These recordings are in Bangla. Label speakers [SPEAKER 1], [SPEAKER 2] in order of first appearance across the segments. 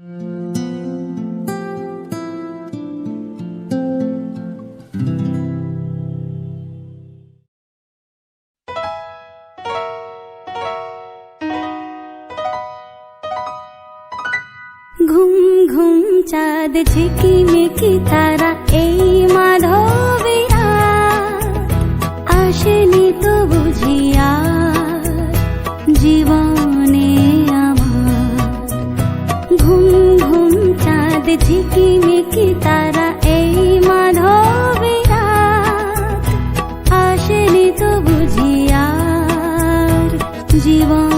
[SPEAKER 1] ঘুম ঘুম চাঁদ ঝিকিমিকি তারা এই মাধবিরা। আসেনি তো বুঝিয়া ঘুম ঘুম চাঁদ ঝিকিমিকি তারা এই মাধবেরা। আসেনি তো বুঝিয়া জীবন।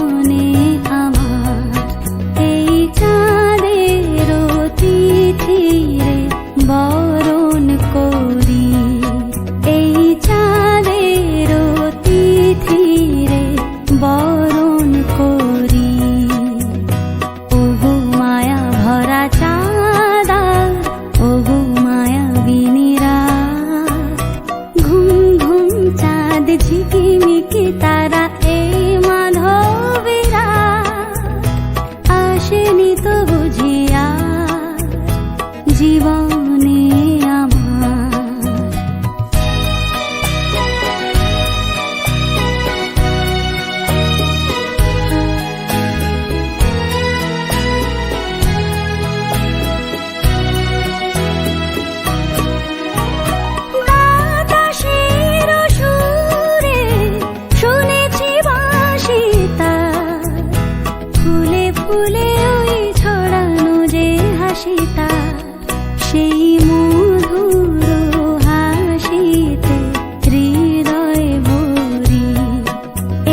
[SPEAKER 1] প্রেমিকে তারা ফুলে ওই ছড়ানো যে হাসি